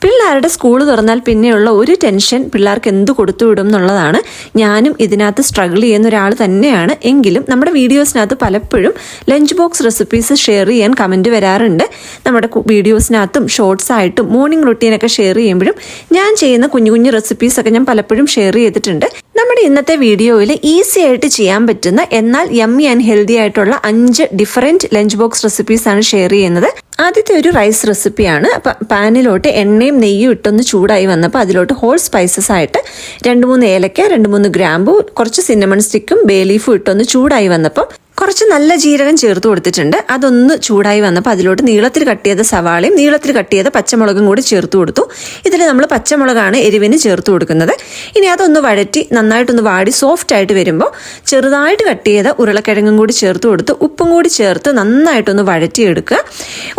Beep. പിള്ളേരുടെ school തുറന്നാൽ പിന്നെയുള്ള ഒരു ടെൻഷൻ പിള്ളേർക്ക് എന്ത് കൊടുത്തു വിടും എന്നുള്ളതാണ് ഞാനും ഇതിനകത്ത് സ്ട്രഗിൾ ചെയ്യുന്ന ഒരാൾ തന്നെയാണ്. എങ്കിലും നമ്മുടെ വീഡിയോസിനകത്ത് പലപ്പോഴും ലഞ്ച് ബോക്സ് റെസിപ്പീസ് ഷെയർ ചെയ്യാൻ കമന്റ് വരാറുണ്ട്. നമ്മുടെ വീഡിയോസിനകത്തും ഷോർട്സ് ആയിട്ടും മോർണിംഗ് റുട്ടീനൊക്കെ ഷെയർ ചെയ്യുമ്പോഴും ഞാൻ ചെയ്യുന്ന കുഞ്ഞു കുഞ്ഞു റെസിപ്പീസൊക്കെ ഞാൻ പലപ്പോഴും ഷെയർ ചെയ്തിട്ടുണ്ട്. നമ്മുടെ ഇന്നത്തെ വീഡിയോയിൽ ഈസി ആയിട്ട് ചെയ്യാൻ പറ്റുന്ന എന്നാൽ യമ്മി ആൻഡ് ഹെൽത്തി ആയിട്ടുള്ള അഞ്ച് ഡിഫറെന്റ് ലഞ്ച് ബോക്സ് റെസിപ്പീസ് ആണ് ഷെയർ ചെയ്യുന്നത്. ആദ്യത്തെ ഒരു റൈസ് റെസിപ്പിയാണ് പാനിലോട്ട് എണ്ണയും നെയ്യും ഇട്ടൊന്ന് ചൂടായി വന്നപ്പോൾ അതിലോട്ട് ഹോൾ സ്പൈസസ് ആയിട്ട് രണ്ട് മൂന്ന് ഏലക്ക രണ്ട് മൂന്ന് ഗ്രാമ്പു കുറച്ച് സിന്നമൺ സ്റ്റിക്കും ബേ ലീഫും ഇട്ടൊന്ന് ചൂടായി വന്നപ്പം കുറച്ച് നല്ല ജീരകം ചേർത്ത് കൊടുത്തിട്ടുണ്ട്. അതൊന്ന് ചൂടായി വന്നപ്പോൾ അതിലോട്ട് നീളത്തിൽ കട്ട് ചെയ്ത സവാളയും നീളത്തിൽ കട്ട് ചെയ്ത പച്ചമുളകും കൂടി ചേർത്ത് കൊടുത്തു. ഇതിൽ നമ്മൾ പച്ചമുളകാണ് എരിവിന് ചേർത്ത് കൊടുക്കുന്നത്. ഇനി അതൊന്ന് വഴറ്റി നന്നായിട്ടൊന്ന് വാടി സോഫ്റ്റ് ആയിട്ട് വരുമ്പോൾ ചെറുതായിട്ട് കട്ട് ചെയ്ത ഉരുളക്കിഴങ്ങും കൂടി ചേർത്ത് കൊടുത്ത് ഉപ്പും കൂടി ചേർത്ത് നന്നായിട്ടൊന്ന് വഴറ്റിയെടുക്കുക.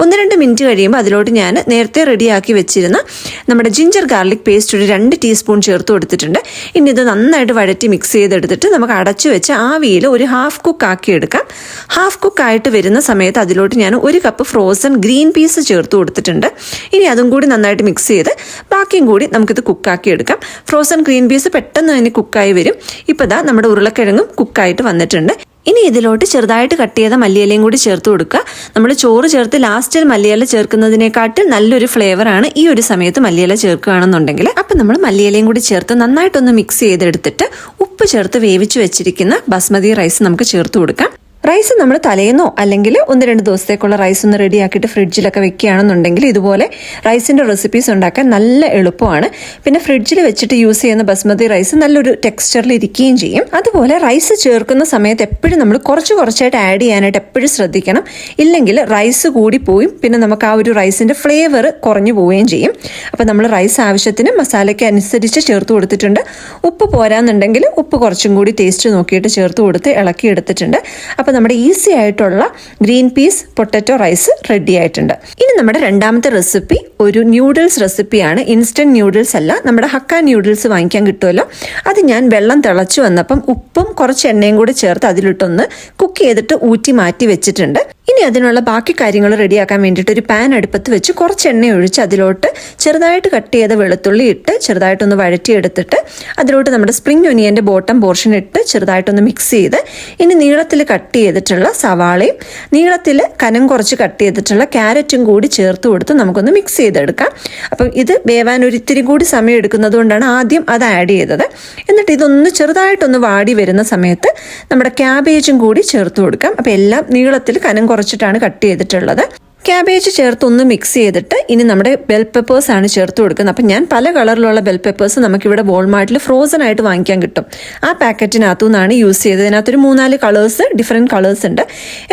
ഒന്ന് രണ്ട് മിനിറ്റ് കഴിയുമ്പോൾ അതിലോട്ട് ഞാൻ നേരത്തെ റെഡിയാക്കി വെച്ചിരുന്ന നമ്മുടെ ജിഞ്ചർ ഗാർലിക് പേസ്റ്റ് ഒരു രണ്ട് ടീസ്പൂൺ ചേർത്ത് കൊടുത്തിട്ടുണ്ട്. ഇനി ഇത് നന്നായിട്ട് വഴറ്റി മിക്സ് ചെയ്തെടുത്തിട്ട് നമുക്ക് അടച്ചു വെച്ച് ആവിയിൽ ഒരു ഹാഫ് കുക്ക് ആക്കി എടുക്കാം ഹാഫ് കുക്ക് ആയിട്ട് വരുന്ന സമയത്ത് അതിലോട്ട് ഞാൻ ഒരു കപ്പ് ഫ്രോസൺ ഗ്രീൻ പീസ് ചേർത്ത് കൊടുത്തിട്ടുണ്ട്. ഇനി അതും കൂടി നന്നായിട്ട് മിക്സ് ചെയ്ത് ബാക്കിയും കൂടി നമുക്കിത് കുക്കാക്കി എടുക്കാം. ഫ്രോസൺ ഗ്രീൻ പീസ് പെട്ടെന്ന് തന്നെ കുക്കായി വരും. ഇപ്പോൾ ഇതാ നമ്മുടെ ഉരുളക്കിഴങ്ങും കുക്കായിട്ട് വന്നിട്ടുണ്ട്. ഇനി ഇതിലോട്ട് ചെറുതായിട്ട് കട്ട് ചെയ്ത മല്ലിയിലയും കൂടി ചേർത്ത് കൊടുക്കുക. നമ്മൾ ചോറ് ചേർത്ത് ലാസ്റ്റിൽ മല്ലിയില ചേർക്കുന്നതിനെക്കാട്ടിൽ നല്ലൊരു ഫ്ലേവറാണ് ഈ ഒരു സമയത്ത് മല്ലിയില ചേർക്കുകയാണെന്നുണ്ടെങ്കിൽ. അപ്പം നമ്മൾ മല്ലിയിലയും കൂടി ചേർത്ത് നന്നായിട്ടൊന്ന് മിക്സ് ചെയ്തെടുത്തിട്ട് ഉപ്പ് ചേർത്ത് വേവിച്ച് വെച്ചിരിക്കുന്ന ബസ്മതി റൈസ് നമുക്ക് ചേർത്ത് കൊടുക്കാം. റൈസ് നമ്മൾ തലേന്നോ അല്ലെങ്കിൽ ഒന്ന് രണ്ട് ദിവസത്തേക്കുള്ള റൈസ് ഒന്ന് റെഡിയാക്കിയിട്ട് ഫ്രിഡ്ജിലൊക്കെ വെക്കുകയാണെന്നുണ്ടെങ്കിൽ ഇതുപോലെ റൈസിന്റെ റെസിപ്പീസ് ഉണ്ടാക്കാൻ നല്ല എളുപ്പമാണ്. പിന്നെ ഫ്രിഡ്ജിൽ വെച്ചിട്ട് യൂസ് ചെയ്യുന്ന ബസ്മതി റൈസ് നല്ലൊരു ടെക്സ്ചറിൽ ഇരിക്കുകയും ചെയ്യും. അതുപോലെ റൈസ് ചേർക്കുന്ന സമയത്ത് എപ്പോഴും നമ്മൾ കുറച്ച് കുറച്ചായിട്ട് ആഡ് ചെയ്യാനായിട്ട് എപ്പോഴും ശ്രദ്ധിക്കണം. ഇല്ലെങ്കിൽ റൈസ് കൂടി പോയും പിന്നെ നമുക്ക് ആ ഒരു റൈസിന്റെ ഫ്ലേവർ കുറഞ്ഞു പോവുകയും ചെയ്യും. അപ്പോൾ നമ്മൾ റൈസ് ആവശ്യത്തിന് മസാലയ്ക്ക് അനുസരിച്ച് ചേർത്ത് കൊടുത്തിട്ടുണ്ട്. ഉപ്പ് പോരാന്നുണ്ടെങ്കിൽ ഉപ്പ് കുറച്ചും കൂടി ടേസ്റ്റ് നോക്കിയിട്ട് ചേർത്ത് കൊടുത്ത് ഇളക്കി എടുത്തിട്ടുണ്ട്. അപ്പോൾ നമ്മുടെ ഈസി ആയിട്ടുള്ള green peas potato rice ready ആയിട്ടുണ്ട്. ഇനി നമ്മുടെ രണ്ടാമത്തെ റെസിപ്പി ഒരു ന്യൂഡിൽസ് റെസിപ്പിയാണ് ഇൻസ്റ്റന്റ് ന്യൂഡിൽസ് അല്ല. നമ്മുടെ ഹക്ക ന്യൂഡിൽസ് വാങ്ങിക്കാൻ കിട്ടുമല്ലോ. അത് ഞാൻ വെള്ളം തിളച്ചു വന്നപ്പം ഉപ്പും കുറച്ച് എണ്ണയും കൂടി ചേർത്ത് അതിലിട്ടൊന്ന് കുക്ക് ചെയ്തിട്ട് ഊറ്റി മാറ്റി വെച്ചിട്ടുണ്ട്. ഇനി അതിനുള്ള ബാക്കി കാര്യങ്ങൾ റെഡിയാക്കാൻ വേണ്ടിയിട്ട് ഒരു പാൻ അടുപ്പത്ത് വെച്ച് കുറച്ച് എണ്ണ ഒഴിച്ച് അതിലോട്ട് ചെറുതായിട്ട് കട്ട് ചെയ്ത വെളുത്തുള്ളി ഇട്ട് ചെറുതായിട്ടൊന്ന് വഴറ്റിയെടുത്തിട്ട് അതിലോട്ട് നമ്മുടെ സ്പ്രിംഗ് ഒനിയന്റെ ബോട്ടം പോർഷൻ ഇട്ട് ചെറുതായിട്ടൊന്ന് മിക്സ് ചെയ്ത് ഇനി നീളത്തിൽ കട്ട് ചെയ്തിട്ടുള്ള സവാളയും നീളത്തിൽ കനം കുറച്ച് കട്ട് ചെയ്തിട്ടുള്ള ക്യാരറ്റും കൂടി ചേർത്ത് കൊടുത്ത് നമുക്കൊന്ന് മിക്സ് ചെയ്തെടുക്കാം. അപ്പം ഇത് വേവാൻ ഒരു ഇത്തിരി കൂടി സമയം എടുക്കുന്നത് കൊണ്ടാണ് ആദ്യം അത് ആഡ് ചെയ്തത്. എന്നിട്ട് ഇതൊന്ന് ചെറുതായിട്ടൊന്ന് വാടി വരുന്ന സമയത്ത് നമ്മുടെ ക്യാബേജും കൂടി ചേർത്ത് കൊടുക്കാം. അപ്പം എല്ലാം നീളത്തിൽ കനം കുറച്ചിട്ടാണ് കട്ട് ചെയ്തിട്ടുള്ളത്. ക്യാബേജ് ചേർത്ത് ഒന്ന് മിക്സ് ചെയ്തിട്ട് ഇനി നമ്മുടെ ബെൽ പെപ്പേഴ്സ് ആണ് ചേർത്ത് കൊടുക്കുന്നത്. അപ്പം ഞാൻ പല കളറിലുള്ള ബെൽ പെപ്പേഴ്സ് നമുക്കിവിടെ വോൾമാർട്ടിൽ ഫ്രോസൺ ആയിട്ട് വാങ്ങിക്കാൻ കിട്ടും. ആ പാക്കറ്റിനകത്തു നിന്നാണ് യൂസ് ചെയ്തത്. ഇതിനകത്തൊരു മൂന്നാൽ കളേഴ്സ് ഡിഫറെന്റ് കളേഴ്സ് ഉണ്ട്.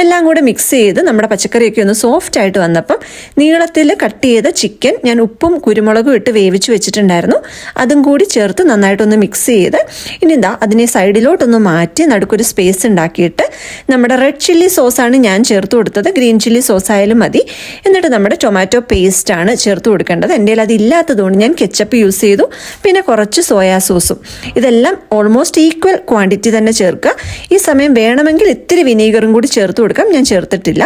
എല്ലാം കൂടെ മിക്സ് ചെയ്ത് നമ്മുടെ പച്ചക്കറിയൊക്കെ ഒന്ന് സോഫ്റ്റ് ആയിട്ട് വന്നപ്പം നീളത്തിൽ കട്ട് ചെയ്ത ചിക്കൻ ഞാൻ ഉപ്പും കുരുമുളകും ഇട്ട് വേവിച്ച് വെച്ചിട്ടുണ്ടായിരുന്നു. അതും കൂടി ചേർത്ത് നന്നായിട്ടൊന്ന് മിക്സ് ചെയ്ത് ഇനി എന്താ അതിനെ സൈഡിലോട്ടൊന്ന് മാറ്റി നടുക്കൊരു സ്പേസ് ഉണ്ടാക്കിയിട്ട് നമ്മുടെ റെഡ് ചില്ലി സോസാണ് ഞാൻ ചേർത്ത് കൊടുത്തത്. ഗ്രീൻ ചില്ലി സോസ് ആയാലും മതി. എന്നിട്ട് നമ്മുടെ ടൊമാറ്റോ പേസ്റ്റ് ആണ് ചേർത്ത് കൊടുക്കേണ്ടത്. എന്റെ കയ്യിൽ അതില്ലാത്തതുകൊണ്ട് ഞാൻ കെച്ചപ്പ് യൂസ് ചെയ്തു. പിന്നെ കുറച്ച് സോയാ സോസും ഇതെല്ലാം ഓൾമോസ്റ്റ് ഈക്വൽ ക്വാണ്ടിറ്റി തന്നെ ചേർക്കുക. ഈ സമയം വേണമെങ്കിൽ ഇത്തിരി വിനീഗറും കൂടി ചേർത്ത് കൊടുക്കാം. ഞാൻ ചേർത്തിട്ടില്ല.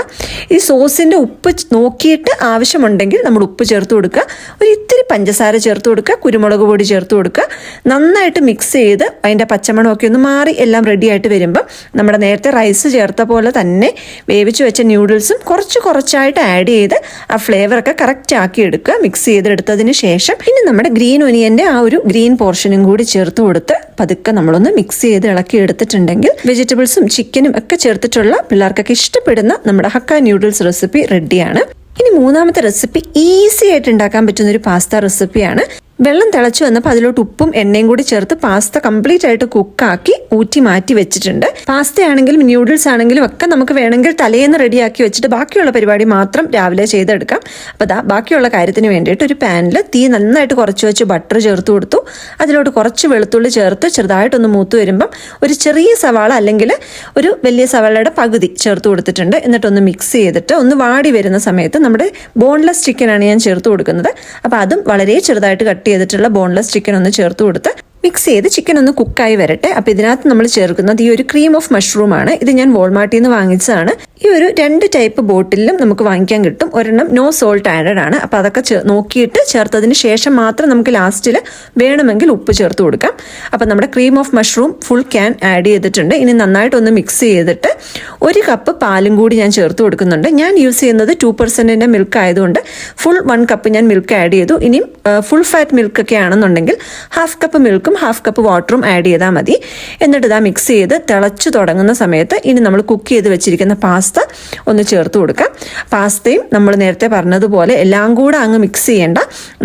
ഈ സോസിന്റെ ഉപ്പ് നോക്കിയിട്ട് ആവശ്യമുണ്ടെങ്കിൽ നമ്മൾ ഉപ്പ് ചേർത്ത് കൊടുക്കുക. ഒരു ഇത്തിരി പഞ്ചസാര ചേർത്ത് കൊടുക്കുക. കുരുമുളക് പൊടി ചേർത്ത് കൊടുക്കുക. നന്നായിട്ട് മിക്സ് ചെയ്ത് അതിന്റെ പച്ചമണമൊക്കെ ഒന്ന് മാറി എല്ലാം റെഡി ആയിട്ട് വരുമ്പം നമ്മുടെ നേരത്തെ റൈസ് ചേർത്ത പോലെ തന്നെ വേവിച്ച് വെച്ച ന്യൂഡിൽസും കുറച്ച് കുറച്ചായിട്ട് ആഡ് ചെയ്ത് ആ ഫ്ലേവറൊക്കെ കറക്റ്റ് ആക്കി എടുക്കുക. മിക്സ് ചെയ്തെടുത്തതിന് ശേഷം ഇനി നമ്മുടെ ഗ്രീൻ ഒനിയന്റെ ആ ഒരു ഗ്രീൻ പോർഷനും കൂടി ചേർത്ത് കൊടുത്ത് പതുക്കെ നമ്മളൊന്ന് മിക്സ് ചെയ്ത് ഇളക്കി എടുത്തിട്ടുണ്ടെങ്കിൽ വെജിറ്റബിൾസും ചിക്കനും ഒക്കെ ചേർത്തിട്ടുള്ള പിള്ളേർക്കൊക്കെ ഇഷ്ടപ്പെടുന്ന നമ്മുടെ ഹക്ക ന്യൂഡിൽസ് റെസിപ്പി റെഡിയാണ് ഇനി മൂന്നാമത്തെ റെസിപ്പി ഈസി ആയിട്ട് ഉണ്ടാക്കാൻ പറ്റുന്ന ഒരു പാസ്ത റെസിപ്പിയാണ് വെള്ളം തിളച്ചു വന്നപ്പോൾ അതിലോട്ട് ഉപ്പും എണ്ണയും കൂടി ചേർത്ത് പാസ്ത കംപ്ലീറ്റ് ആയിട്ട് കുക്കാക്കി ഊറ്റി മാറ്റി വെച്ചിട്ടുണ്ട്. പാസ്ത ആണെങ്കിലും ന്യൂഡിൽസ് ആണെങ്കിലും ഒക്കെ നമുക്ക് വേണമെങ്കിൽ തലേന്ന് റെഡിയാക്കി വെച്ചിട്ട് ബാക്കിയുള്ള പരിപാടി മാത്രം രാവിലെ ചെയ്തെടുക്കാം. അപ്പോൾ ദാ ബാക്കിയുള്ള കാര്യത്തിന് വേണ്ടിയിട്ട് ഒരു പാനിൽ തീ നന്നായിട്ട് കുറച്ച് വെച്ച് ബട്ടർ ചേർത്ത് കൊടുത്തു. അതിലോട്ട് കുറച്ച് വെളുത്തുള്ളി ചേർത്ത് ചെറുതായിട്ടൊന്ന് മൂത്ത് വരുമ്പം ഒരു ചെറിയ സവാള അല്ലെങ്കിൽ ഒരു വലിയ സവാളയുടെ പകുതി ചേർത്ത് കൊടുത്തിട്ടുണ്ട്. എന്നിട്ടൊന്ന് മിക്സ് ചെയ്തിട്ട് ഒന്ന് വാടി വരുന്ന സമയത്ത് നമ്മുടെ ബോൺലെസ് ചിക്കനാണ് ഞാൻ ചേർത്ത് കൊടുക്കുന്നത്. അപ്പോൾ അതും വളരെ ചെറുതായിട്ട് കട്ട് ചെയ്തിട്ടുള്ള ബോൺലെസ് ചിക്കൻ ഒന്ന് ചേർത്ത് കൊടുത്ത് മിക്സ് ചെയ്ത് ചിക്കൻ ഒന്ന് കുക്കായി വരട്ടെ. അപ്പോൾ ഇതിനകത്ത് നമ്മൾ ചേർക്കുന്നത് ഈ ഒരു ക്രീം ഓഫ് മഷ്റൂം ആണ്. ഇത് ഞാൻ വോൾമാർട്ടിൽ നിന്ന് വാങ്ങിച്ചതാണ്. ഈ ഒരു രണ്ട് ടൈപ്പ് ബോട്ടിലും നമുക്ക് വാങ്ങിക്കാൻ കിട്ടും. ഒരെണ്ണം നോ സോൾട്ട് ആഡഡ് ആണ്. അപ്പോൾ അതൊക്കെ നോക്കിയിട്ട് ചേർത്തതിന് ശേഷം മാത്രം നമുക്ക് ലാസ്റ്റിൽ വേണമെങ്കിൽ ഉപ്പ് ചേർത്ത് കൊടുക്കാം. അപ്പോൾ നമ്മുടെ cream of mushroom full can add ചെയ്തിട്ടുണ്ട്. ഇനി നന്നായിട്ടൊന്ന് മിക്സ് ചെയ്തിട്ട് ഒരു കപ്പ് പാലും കൂടി ഞാൻ ചേർത്ത് കൊടുക്കുന്നുണ്ട്. ഞാൻ യൂസ് ചെയ്യുന്നത് ടു പെർസെന്റിന്റെ മിൽക്ക് ആയതുകൊണ്ട് ഫുൾ വൺ കപ്പ് ഞാൻ മിൽക്ക് ആഡ് ചെയ്തു. ഇനിയും ഫുൾ ഫാറ്റ് മിൽക്ക് ഒക്കെ ആണെന്നുണ്ടെങ്കിൽ ഹാഫ് കപ്പ് മിൽക്കും ഹാഫ് കപ്പ് വാട്ടറും ആഡ് ചെയ്താൽ മതി. എന്നിട്ട് ഇതാ മിക്സ് ചെയ്ത് തിളച്ച് തുടങ്ങുന്ന സമയത്ത് ഇനി നമ്മൾ കുക്ക് ചെയ്ത് വെച്ചിരിക്കുന്ന പാസ്ത ഒന്ന് ചേർത്ത് കൊടുക്കാം. പാസ്തയും നമ്മൾ നേരത്തെ പറഞ്ഞതുപോലെ എല്ലാം കൂടെ അങ്ങ് മിക്സ് ചെയ്യേണ്ട.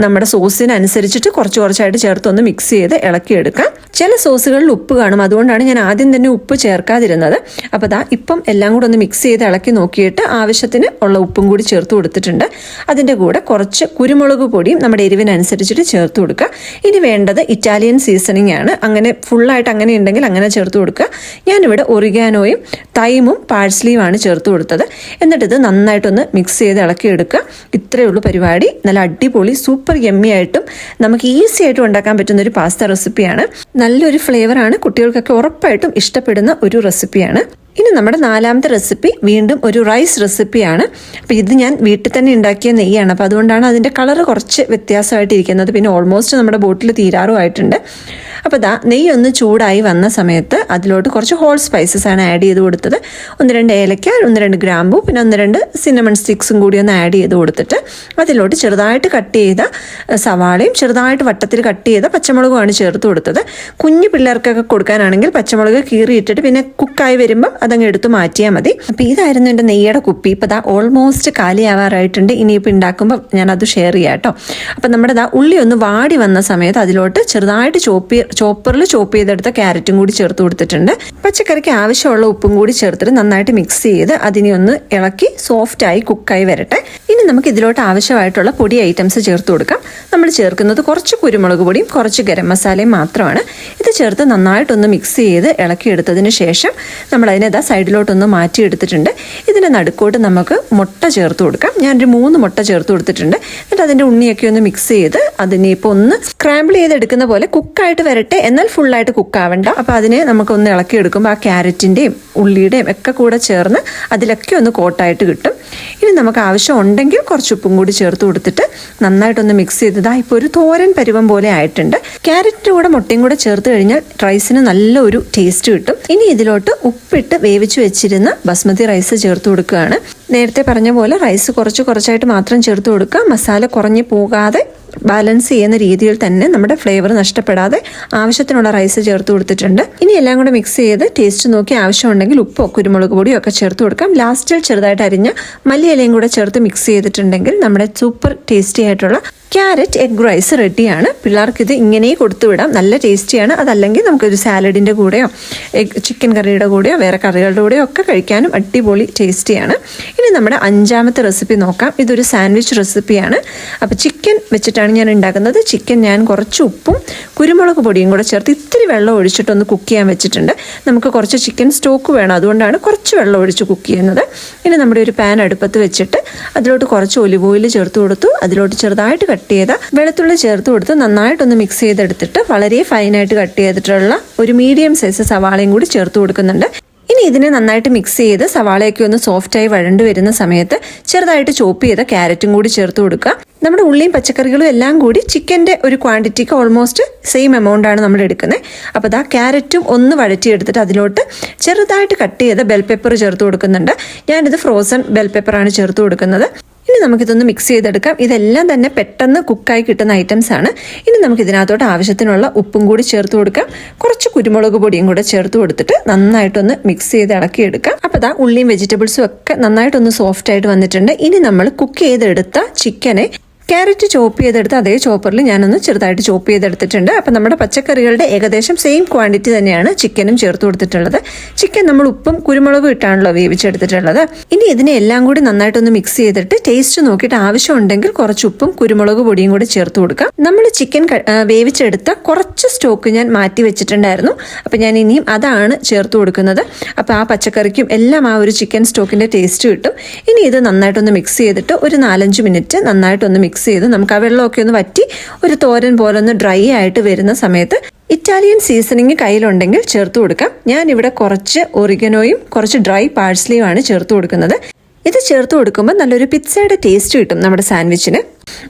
നമ്മുടെ സോസിനനുസരിച്ചിട്ട് കുറച്ച് കുറച്ചായിട്ട് ചേർത്ത് ഒന്ന് മിക്സ് ചെയ്ത് ഇളക്കിയെടുക്കാം ചില സോസുകളിൽ ഉപ്പ് കാണും. അതുകൊണ്ടാണ് ഞാൻ ആദ്യം തന്നെ ഉപ്പ് ചേർക്കാതിരുന്നത്. അപ്പോൾ ദാ ഇപ്പം എല്ലാം കൂടെ ഒന്ന് മിക്സ് ചെയ്ത് ഇളക്കി നോക്കിയിട്ട് ആവശ്യത്തിന് ഉള്ള ഉപ്പും കൂടി ചേർത്ത് കൊടുത്തിട്ടുണ്ട്. അതിന്റെ കൂടെ കുറച്ച് കുരുമുളക് പൊടിയും നമ്മുടെ എരിവിനനുസരിച്ചിട്ട് ചേർത്ത് കൊടുക്കുക ഇനി വേണ്ടത് ഇറ്റാലിയൻ സീസണിങ് ആണ്. അങ്ങനെ ഫുള്ളായിട്ട് അങ്ങനെ ഉണ്ടെങ്കിൽ അങ്ങനെ ചേർത്ത് കൊടുക്കുക. ഞാനിവിടെ ഒറിഗാനോയും തൈമും പാഴ്സ്ലിയുമാണ് ചേർത്ത് കൊടുത്തത്. എന്നിട്ട് ഇത് നന്നായിട്ടൊന്ന് മിക്സ് ചെയ്ത് ഇളക്കിയെടുക്കുക ഇത്രയേ ഉള്ളൂ പരിപാടി. നല്ല അടിപൊളി സൂപ്പർ യമ്മി ആയിട്ടും നമുക്ക് ഈസി ആയിട്ട് ഉണ്ടാക്കാൻ പറ്റുന്ന ഒരു പാസ്ത റെസിപ്പിയാണ് നല്ലൊരു ഫ്ലേവറാണ് കുട്ടികൾക്കൊക്കെ ഉറപ്പായിട്ടും ഇഷ്ടപ്പെടുന്ന ഒരു റെസിപ്പിയാണ് ഇനി നമ്മുടെ നാലാമത്തെ റെസിപ്പി വീണ്ടും ഒരു റൈസ് റെസിപ്പിയാണ് അപ്പോൾ ഇത് ഞാൻ വീട്ടിൽ തന്നെ ഉണ്ടാക്കിയ നെയ്യാണ്. അപ്പോൾ അതുകൊണ്ടാണ് അതിന്റെ കളർ കുറച്ച് വ്യത്യാസമായിട്ടിരിക്കുന്നത്. പിന്നെ ഓൾമോസ്റ്റ് നമ്മുടെ ബോട്ടിൽ തീരാറുമായിട്ടുണ്ട്. അപ്പോൾ ദാ നെയ്യ് ഒന്ന് ചൂടായി വന്ന സമയത്ത് അതിലോട്ട് കുറച്ച് ഹോൾ സ്പൈസസ് ആണ് ആഡ് ചെയ്ത് കൊടുത്തത്. ഒന്ന് രണ്ട് ഏലക്ക ഒന്ന് രണ്ട് ഗ്രാമ്പു പിന്നെ ഒന്ന് രണ്ട് സിന്നമൺ സ്റ്റിക്സും കൂടി ഒന്ന് ആഡ് ചെയ്ത് കൊടുത്തിട്ട് അതിലോട്ട് ചെറുതായിട്ട് കട്ട് ചെയ്ത സവാളയും ചെറുതായിട്ട് വട്ടത്തിൽ കട്ട് ചെയ്ത പച്ചമുളകുമാണ് ചേർത്ത് കൊടുത്തത്. കുഞ്ഞു പിള്ളേർക്കൊക്കെ കൊടുക്കാനാണെങ്കിൽ പച്ചമുളക് കീറിയിട്ടിട്ട് പിന്നെ കുക്കായി വരുമ്പം അതങ്ങ് എടുത്ത് മാറ്റിയാൽ മതി. അപ്പോൾ ഇതായിരുന്നു എന്റെ നെയ്യുടെ കുപ്പി. ഇപ്പോൾ ദാ ഓൾമോസ്റ്റ് കാലിയാവാറായിട്ടുണ്ട്. ഇനിയിപ്പോൾ ഉണ്ടാക്കുമ്പോൾ ഞാനത് ഷെയർ ചെയ്യാം കേട്ടോ അപ്പം നമ്മുടെ ദാ ഉള്ളി ഒന്ന് വാടി വന്ന സമയത്ത് അതിലോട്ട് ചെറുതായിട്ട് ചോപ്പി ചോപ്പറിൽ ചോപ്പ് ചെയ്തെടുത്ത ക്യാരറ്റും കൂടി ചേർത്ത് കൊടുത്തിട്ടുണ്ട്. പച്ചക്കറിക്ക് ആവശ്യമുള്ള ഉപ്പും കൂടി ചേർത്തിട്ട് നന്നായിട്ട് മിക്സ് ചെയ്ത് അതിനെ ഒന്ന് ഇളക്കി സോഫ്റ്റായി കുക്കായി വരട്ടെ. ഇനി നമുക്ക് ഇതിലോട്ട് ആവശ്യമായിട്ടുള്ള പൊടി ഐറ്റംസ് ചേർത്ത് കൊടുക്കാം. നമ്മൾ ചേർക്കുന്നത് കുറച്ച് കുരുമുളക് പൊടിയും കുറച്ച് ഗരം മസാലയും മാത്രമാണ്. ഇത് ചേർത്ത് നന്നായിട്ടൊന്ന് മിക്സ് ചെയ്ത് ഇളക്കിയെടുത്തതിന് ശേഷം നമ്മൾ അതിനെ ഇതാ സൈഡിലോട്ടൊന്ന് മാറ്റിയെടുത്തിട്ടുണ്ട്. ഇതിന്റെ നടുക്കോട്ട് നമുക്ക് മുട്ട ചേർത്ത് കൊടുക്കാം. ഞാനൊരു മൂന്ന് മുട്ട ചേർത്ത് കൊടുത്തിട്ടുണ്ട്. എന്നിട്ട് അതിന്റെ ഉണ്ണിയൊക്കെ ഒന്ന് മിക്സ് ചെയ്ത് അതിനെ ഇപ്പോൾ ഒന്ന് സ്ക്രാമ്പിൾ ചെയ്തെടുക്കുന്ന പോലെ കുക്കായിട്ട് എന്നാൽ ഫുള്ളായിട്ട് കുക്കാവണ്ട അപ്പോൾ അതിനെ നമുക്കൊന്ന് ഇളക്കിയെടുക്കുമ്പോൾ ആ ക്യാരറ്റിന്റെയും ഉള്ളിയുടെയും ഒക്കെ കൂടെ ചേർന്ന് അതിലൊക്കെ ഒന്ന് കോട്ടായിട്ട് കിട്ടും. ഇനി നമുക്ക് ആവശ്യം ഉണ്ടെങ്കിൽ കുറച്ച് ഉപ്പും കൂടി ചേർത്ത് കൊടുത്തിട്ട് നന്നായിട്ടൊന്ന് മിക്സ് ചെയ്തതാ ഇപ്പോൾ ഒരു തോരൻ പരുവം പോലെ ആയിട്ടുണ്ട്. ക്യാരറ്റിന്റെ കൂടെ മുട്ടയും കൂടെ ചേർത്ത് കഴിഞ്ഞാൽ റൈസിന് നല്ലൊരു ടേസ്റ്റ് കിട്ടും. ഇനി ഇതിലോട്ട് ഉപ്പിട്ട് വേവിച്ച് വെച്ചിരുന്ന ബസ്മതി റൈസ് ചേർത്ത് കൊടുക്കുകയാണ്. നേരത്തെ പറഞ്ഞ പോലെ റൈസ് കുറച്ച് കുറച്ചായിട്ട് മാത്രം ചേർത്ത് കൊടുക്കുക. മസാല കുറഞ്ഞു പോകാതെ ബാലൻസ് ചെയ്യുന്ന രീതിയിൽ തന്നെ നമ്മുടെ ഫ്ലേവർ നഷ്ടപ്പെടാതെ ആവശ്യത്തിനുള്ള റൈസ് ചേർത്ത് കൊടുത്തിട്ടുണ്ട്. ഇനി എല്ലാം കൂടെ മിക്സ് ചെയ്ത് ടേസ്റ്റ് നോക്കി ആവശ്യമുണ്ടെങ്കിൽ ഉപ്പോ കുരുമുളക് പൊടിയോ ഒക്കെ ചേർത്ത് കൊടുക്കാം. ലാസ്റ്റിൽ ചെറുതായിട്ട് അരിഞ്ഞ മല്ലിയിലയും കൂടെ ചേർത്ത് മിക്സ് ചെയ്തിട്ടുണ്ടെങ്കിൽ നമ്മുടെ സൂപ്പർ ടേസ്റ്റി ആയിട്ടുള്ള ക്യാരറ്റ് എഗ് റൈസ് റെഡിയാണ്. പിള്ളേർക്ക് ഇത് ഇങ്ങനെ കൊടുത്തു വിടാം നല്ല ടേസ്റ്റിയാണ്. അതല്ലെങ്കിൽ നമുക്കൊരു സാലഡിന്റെ കൂടെയോ എഗ് ചിക്കൻ കറിയുടെ കൂടെയോ വേറെ കറികളുടെ കൂടെയോ ഒക്കെ കഴിക്കാനും അടിപൊളി ടേസ്റ്റിയാണ്. ഇനി നമ്മുടെ അഞ്ചാമത്തെ റെസിപ്പി നോക്കാം. ഇതൊരു സാൻഡ്വിച്ച് റെസിപ്പിയാണ്. അപ്പോൾ ചിക്കൻ വെച്ചിട്ടാണ് ഞാൻ ഉണ്ടാക്കുന്നത്. ചിക്കൻ ഞാൻ കുറച്ച് ഉപ്പും കുരുമുളക് പൊടിയും കൂടെ ചേർത്ത് ഇത്തിരി വെള്ളം ഒഴിച്ചിട്ടൊന്ന് കുക്ക് ചെയ്യാൻ വെച്ചിട്ടുണ്ട്. നമുക്ക് കുറച്ച് ചിക്കൻ സ്റ്റോക്ക് വേണം. അതുകൊണ്ടാണ് കുറച്ച് വെള്ളം ഒഴിച്ച് കുക്ക് ചെയ്യുന്നത്. ഇനി നമ്മുടെ ഒരു പാൻ അടുപ്പത്ത് വെച്ചിട്ട് അതിലോട്ട് കുറച്ച് ഒലിവ് ഓയിൽ ചേർത്ത് കൊടുത്തു. അതിലോട്ട് ചെറുതായിട്ട് കട്ട് ചെയ്ത വെളുത്തുള്ളി ചേർത്ത് കൊടുത്ത് നന്നായിട്ടൊന്ന് മിക്സ് ചെയ്തെടുത്തിട്ട് വളരെ ഫൈനായിട്ട് കട്ട് ചെയ്തിട്ടുള്ള ഒരു മീഡിയം സൈസ് സവാളയും കൂടി ചേർത്ത് കൊടുക്കുന്നുണ്ട്. ഇനി ഇതിനെ നന്നായിട്ട് മിക്സ് ചെയ്ത് സവാളയൊക്കെ ഒന്ന് സോഫ്റ്റായി വഴണ്ടു വരുന്ന സമയത്ത് ചെറുതായിട്ട് ചോപ്പ് ചെയ്ത ക്യാരറ്റും കൂടി ചേർത്ത് കൊടുക്കുക. നമ്മുടെ ഉള്ളിയും പച്ചക്കറികളും എല്ലാം കൂടി ചിക്കന്റെ ഒരു ക്വാണ്ടിറ്റിക്ക് ഓൾമോസ്റ്റ് സെയിം എമൗണ്ട് ആണ് നമ്മൾ എടുക്കുന്നത്. അപ്പോൾ ദാ ക്യാരറ്റും ഒന്ന് വഴറ്റിയെടുത്തിട്ട് അതിലോട്ട് ചെറുതായിട്ട് കട്ട് ചെയ്ത ബെൽ പെപ്പർ ചേർത്ത് കൊടുക്കുന്നുണ്ട്. ഞാനിത് ഫ്രോസൺ ബെൽ പെപ്പറാണ് ചേർത്ത് കൊടുക്കുന്നത്. ഇനി നമുക്കിതൊന്ന് മിക്സ് ചെയ്തെടുക്കാം. ഇതെല്ലാം തന്നെ പെട്ടെന്ന് കുക്കായി കിട്ടുന്ന ഐറ്റംസ് ആണ്. ഇനി നമുക്ക് ഇതിനകത്തോട്ട് ആവശ്യത്തിനുള്ള ഉപ്പും കൂടി ചേർത്ത് കൊടുക്കാം. കുറച്ച് കുരുമുളക് പൊടിയും കൂടെ ചേർത്ത് കൊടുത്തിട്ട് നന്നായിട്ടൊന്ന് മിക്സ് ചെയ്ത് ഇളക്കിയെടുക്കാം. അപ്പോൾ ദാ ഉള്ളിയും വെജിറ്റബിൾസും ഒക്കെ നന്നായിട്ടൊന്ന് സോഫ്റ്റ് ആയിട്ട് വന്നിട്ടുണ്ട്. ഇനി നമ്മൾ കുക്ക് ചെയ്തെടുത്ത ചിക്കനെ ക്യാരറ്റ് ചോപ്പ് ചെയ്തെടുത്ത് അതേ ചോപ്പറിൽ ഞാനൊന്ന് ചെറുതായിട്ട് ചോപ്പ് ചെയ്തെടുത്തിട്ടുണ്ട്. അപ്പം നമ്മുടെ പച്ചക്കറികളുടെ ഏകദേശം സെയിം ക്വാണ്ടിറ്റി തന്നെയാണ് ചിക്കനും ചേർത്ത് കൊടുത്തിട്ടുള്ളത്. ചിക്കൻ നമ്മൾ ഉപ്പും കുരുമുളകും ഇട്ടാണല്ലോ വേവിച്ചെടുത്തിട്ടുള്ളത്. ഇനി ഇതിനെ എല്ലാം കൂടി നന്നായിട്ടൊന്ന് മിക്സ് ചെയ്തിട്ട് ടേസ്റ്റ് നോക്കിയിട്ട് ആവശ്യമുണ്ടെങ്കിൽ കുറച്ച് ഉപ്പും കുരുമുളക് പൊടിയും കൂടി ചേർത്ത് കൊടുക്കാം. നമ്മൾ ചിക്കൻ വേവിച്ചെടുത്ത കുറച്ച് സ്റ്റോക്ക് ഞാൻ മാറ്റി വെച്ചിട്ടുണ്ടായിരുന്നു. അപ്പം ഞാൻ ഇനിയും അതാണ് ചേർത്ത് കൊടുക്കുന്നത്. അപ്പോൾ ആ പച്ചക്കറിക്കും എല്ലാം ആ ഒരു ചിക്കൻ സ്റ്റോക്കിന്റെ ടേസ്റ്റ് കിട്ടും. ഇനി ഇത് നന്നായിട്ടൊന്ന് മിക്സ് ചെയ്തിട്ട് ഒരു നാലഞ്ച് മിനിറ്റ് നന്നായിട്ടൊന്ന് മിക്സ് ചെയ്ത് നമുക്ക് ആ വെള്ളമൊക്കെ ഒന്ന് വറ്റി ഒരു തോരൻ പോലെ ഒന്ന് ഡ്രൈ ആയിട്ട് വരുന്ന സമയത്ത് ഇറ്റാലിയൻ സീസണിങ് കയ്യിലുണ്ടെങ്കിൽ ചേർത്ത് കൊടുക്കാം. ഞാൻ ഇവിടെ കുറച്ച് ഒറിഗനോയും കുറച്ച് ഡ്രൈ പാഴ്സലിയുമാണ് ചേർത്ത് കൊടുക്കുന്നത്. ഇത് ചേർത്ത് കൊടുക്കുമ്പോൾ നല്ലൊരു പിസ്സയുടെ ടേസ്റ്റ് കിട്ടും നമ്മുടെ സാൻഡ്വിച്ചിന്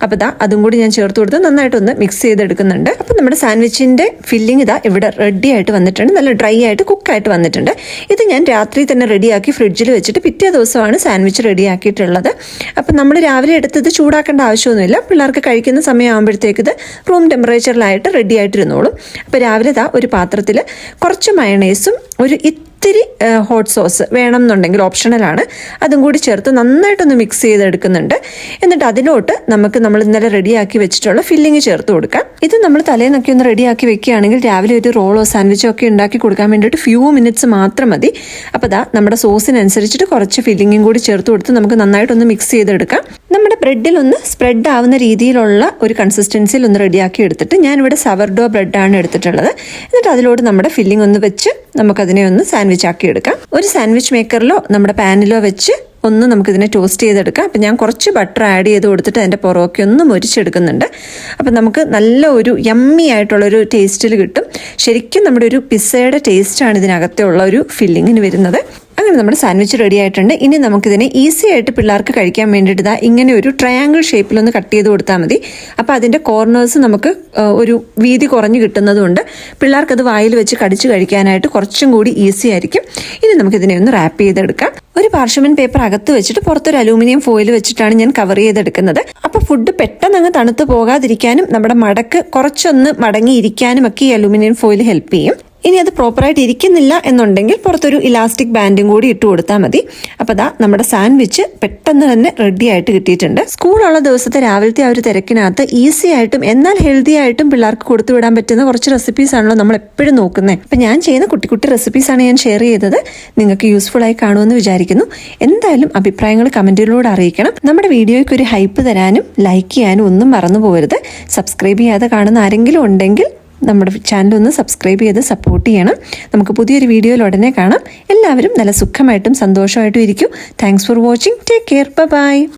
അപ്പോൾ ഇതാ അതും കൂടി ഞാൻ ചേർത്ത് കൊടുത്ത് നന്നായിട്ടൊന്ന് മിക്സ് ചെയ്തെടുക്കുന്നുണ്ട്. അപ്പോൾ നമ്മുടെ സാൻഡ്വിച്ചിന്റെ ഫില്ലിംഗ് ഇതാ ഇവിടെ റെഡി ആയിട്ട് വന്നിട്ടുണ്ട്. നല്ല ഡ്രൈ ആയിട്ട് കുക്കായിട്ട് വന്നിട്ടുണ്ട്. ഇത് ഞാൻ രാത്രി തന്നെ റെഡിയാക്കി ഫ്രിഡ്ജിൽ വെച്ചിട്ട് പിറ്റേ ദിവസമാണ് സാൻഡ്വിച്ച് റെഡിയാക്കിയിട്ടുള്ളത് അപ്പോൾ നമ്മൾ രാവിലെ എടുത്തത് ചൂടാക്കേണ്ട ആവശ്യമൊന്നുമില്ല. പിള്ളേർക്ക് കഴിക്കുന്ന സമയമാകുമ്പോഴത്തേക്ക് ഇത് റൂം ടെമ്പറേച്ചറിലായിട്ട് റെഡി ആയിട്ടിരുന്നോളും. അപ്പോൾ രാവിലെ ഇതാ ഒരു പാത്രത്തിൽ കുറച്ച് മയണൈസും ഒരു ഇത്തിരി ഹോട്ട് സോസ് വേണം എന്നുണ്ടെങ്കിൽ ഓപ്ഷണലാണ് അതും കൂടി ചേർത്ത് നന്നായിട്ടൊന്ന് മിക്സ് ചെയ്തെടുക്കുന്നുണ്ട്. എന്നിട്ട് അതിലോട്ട് നമുക്ക് നമ്മൾ ഇന്നലെ റെഡിയാക്കി വെച്ചിട്ടുള്ള ഫില്ലിങ് ചേർത്ത് കൊടുക്കാം. ഇത് നമ്മൾ തലേന്നൊക്കെ ഒന്ന് റെഡിയാക്കി വെക്കുകയാണെങ്കിൽ രാവിലെ ഒരു റോളോ സാൻഡ്വിച്ചോ ഒക്കെ ഉണ്ടാക്കി കൊടുക്കാൻ വേണ്ടിയിട്ട് ഫ്യൂ മിനിറ്റ്സ് മാത്രം മതി. അപ്പോൾ ദാ നമ്മുടെ സോസിനനുസരിച്ചിട്ട് കുറച്ച് ഫില്ലിങ്ങും കൂടി ചേർത്ത് കൊടുത്ത് നമുക്ക് നന്നായിട്ടൊന്ന് മിക്സ് ചെയ്തെടുക്കാം. ബ്രെഡിൽ ഒന്ന് സ്പ്രെഡ് ആവുന്ന രീതിയിലുള്ള ഒരു കൺസിസ്റ്റൻസിയിൽ ഒന്ന് റെഡിയാക്കി എടുത്തിട്ട് ഞാനിവിടെ സവർഡോ ബ്രെഡാണ് എടുത്തിട്ടുള്ളത്. എന്നിട്ട് അതിലോട്ട് നമ്മുടെ ഫില്ലിംഗ് ഒന്ന് വെച്ച് നമുക്കതിനെ ഒന്ന് സാൻഡ്വിച്ച് ആക്കി എടുക്കാം. ഒരു സാൻഡ്വിച്ച് മേക്കറിലോ നമ്മുടെ പാനിലോ വെച്ച് ഒന്ന് നമുക്കിതിനെ ടോസ്റ്റ് ചെയ്തെടുക്കാം. അപ്പം ഞാൻ കുറച്ച് ബട്ടർ ആഡ് ചെയ്ത് കൊടുത്തിട്ട് അതിന്റെ പുറമൊക്കെ ഒന്ന് മൊരിച്ചെടുക്കുന്നുണ്ട്. അപ്പം നമുക്ക് നല്ല ഒരു യമ്മി ആയിട്ടുള്ളൊരു ടേസ്റ്റിൽ കിട്ടും. ശരിക്കും നമ്മുടെ ഒരു പിസ്സയുടെ ടേസ്റ്റാണ് ഇതിനകത്തുള്ള ഒരു ഫില്ലിങ്ങിന് വരുന്നത്. അങ്ങനെ നമ്മുടെ സാൻഡ്വിച്ച് റെഡി ആയിട്ടുണ്ട്. ഇനി നമുക്കിതിനെ ഈസി ആയിട്ട് പിള്ളേർക്ക് കഴിക്കാൻ വേണ്ടിയിട്ട് ഇതാ ഇങ്ങനെ ഒരു ട്രയാങ്കിൾ ഷേപ്പിലൊന്ന് കട്ട് ചെയ്ത് കൊടുത്താൽ മതി. അപ്പോൾ അതിന്റെ കോർണേഴ്സ് നമുക്ക് ഒരു വീതി കുറഞ്ഞു കിട്ടുന്നതുകൊണ്ട് പിള്ളേർക്കത് വായിൽ വെച്ച് കടിച്ച് കഴിക്കാനായിട്ട് കുറച്ചും കൂടി ഈസി ആയിരിക്കും. ഇനി നമുക്കിതിനെ ഒന്ന് റാപ്പ് ചെയ്തെടുക്കാം. ഒരു പാർഷമെന്റ് പേപ്പർ അകത്ത് വെച്ചിട്ട് പുറത്തൊരു അലൂമിനിയം ഫോയിൽ വെച്ചിട്ടാണ് ഞാൻ കവർ ചെയ്തെടുക്കുന്നത്. അപ്പോൾ ഫുഡ് പെട്ടെന്ന് അങ്ങ് തണുത്ത് പോകാതിരിക്കാനും നമ്മുടെ മടക്ക് കുറച്ചൊന്ന് മടങ്ങിയിരിക്കാനും ഒക്കെ ഈ അലൂമിനിയം ഫോയിൽ ഹെൽപ്പ് ചെയ്യും. ഇനി അത് പ്രോപ്പറായിട്ട് ഇരിക്കുന്നില്ല എന്നുണ്ടെങ്കിൽ പുറത്തൊരു ഇലാസ്റ്റിക് ബാൻഡും കൂടി ഇട്ട് കൊടുത്താൽ മതി. അപ്പോൾ ദാ നമ്മുടെ സാൻഡ്വിച്ച് പെട്ടെന്ന് തന്നെ റെഡി ആയിട്ട് കിട്ടിയിട്ടുണ്ട്. സ്കൂളുള്ള ദിവസത്തെ രാവിലത്തെ ആ ഒരു തിരക്കിനകത്ത് ഈസി ആയിട്ടും എന്നാൽ ഹെൽത്തി ആയിട്ടും പിള്ളേർക്ക് കൊടുത്തു വിടാൻ പറ്റുന്ന കുറച്ച് റെസിപ്പീസ് ആണല്ലോ നമ്മൾ എപ്പോഴും നോക്കുന്നത് അപ്പം ഞാൻ ചെയ്യുന്ന കുട്ടി കുട്ടി റെസിപ്പീസ് ആണ് ഞാൻ ഷെയർ ചെയ്തത്. നിങ്ങൾക്ക് യൂസ്ഫുൾ ആയി കാണുമെന്ന് വിചാരിക്കുന്നു. എന്തായാലും അഭിപ്രായങ്ങൾ കമന്റിലൂടെ അറിയിക്കണം. നമ്മുടെ വീഡിയോയ്ക്ക് ഒരു ഹൈപ്പ് തരാനും ലൈക്ക് ചെയ്യാനും ഒന്നും മറന്നു പോകരുത്. സബ്സ്ക്രൈബ് ചെയ്യാതെ കാണുന്ന ആരെങ്കിലും ഉണ്ടെങ്കിൽ നമ്മുടെ ചാനൽ ഒന്ന് സബ്സ്ക്രൈബ് ചെയ്ത് സപ്പോർട്ട് ചെയ്യണം. നമുക്ക് പുതിയൊരു വീഡിയോയിൽ ഉടനെ കാണാം. എല്ലാവരും നല്ല സുഖമായിട്ടും സന്തോഷമായിട്ടും ഇരിക്കും. Thanks for watching take care bye